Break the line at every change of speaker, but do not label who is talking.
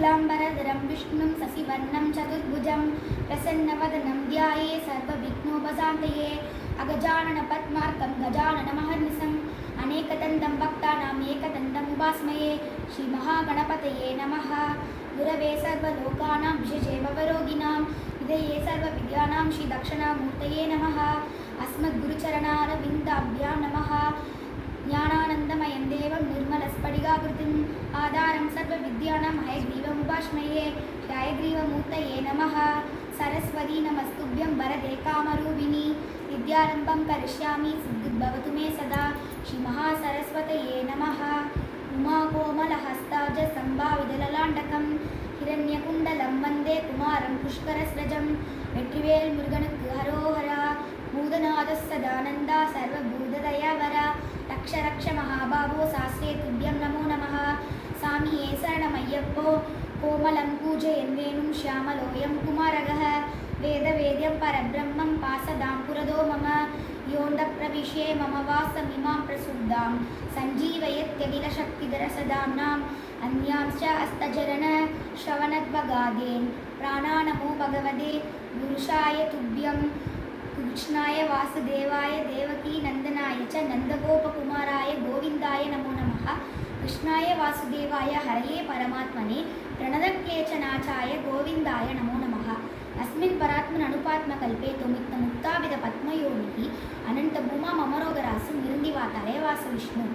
शुक्लाम्बरधरं विष्णुं शशिवर्णं, चतुर्भुजं प्रसन्नवदनं ध्याये सर्वविघ्नोपशान्तये। अगजाननपद्मार्कं गजाननमहर्निशम् अनेकदन्तं भक्तानाम् एकदन्तमुपास्मये श्रीमहागणपतये नमः। गुरवे सर्वलोकानां विशेषे भवरोगिणां हृदये सर्वविद्यानां, श्रीदक्षिणामूर्तये नमः। अस्मद्गुरुचरणारवि निर्मलस्फटिकाकृतिम् आधारं सर्वविद्यानां हयग्रीवमुपाश्मये हयग्रीवमूर्तये नमः सरस्वती नमस्तुभ्यं वरदे कामरूपिणी विद्यारम्भं करिष्यामि सिद्धिर्भवतु मे सदा श्रीमहासरस्वतये नमः उमाकोमलहस्ताज सम्भाविदललाण्डकं हिरण्यकुण्डलं वन्दे कुमारं पुष्करस्रजं வெற்றிவேல் முருகனுக்கு ஹரோஹரா பூதநாத சதானந்தா சர்வபூததயாவரா ரக்ஷ ரக்ஷ மகாபாபோ சாஸ்திரே துப்பியம் நமோ நமः சாமியே சரணமையப்போ கோமலம் பூஜயன் வேணும் ஷியாமலோயம் குமாரகः वेदवेद्यं परब्रह्मं पासदां पुरदो मम योऽन्तप्रविश्ये मम वासमिमां प्रसुप्तां सञ्जीवयत्यखिलशक्तिधरसदाम्नाम् अन्यांश्च हस्तचरण श्रवणद्वगादेन् प्राणानमो भगवते पुरुषाय तुभ्यं कृष्णाय वासुदेवाय देवकीनन्दनाय च नन्दगोपकुमाराय गोविन्दाय नमो கிருஷ்ணாய வாசுதேவாய ஹரயே பரமாத்மனே பிரணதக்லேச்சனாச்சாய கோவிந்தாய நமோ நமக அஸ்மின் பராத்மன் அனுபாத்மகல்பே தொமித்த முக்தாவித பத்மயோனிகி அனந்த பூமா மமரோகராசு மிருந்திவாத்தாலே வாச விஷ்ணு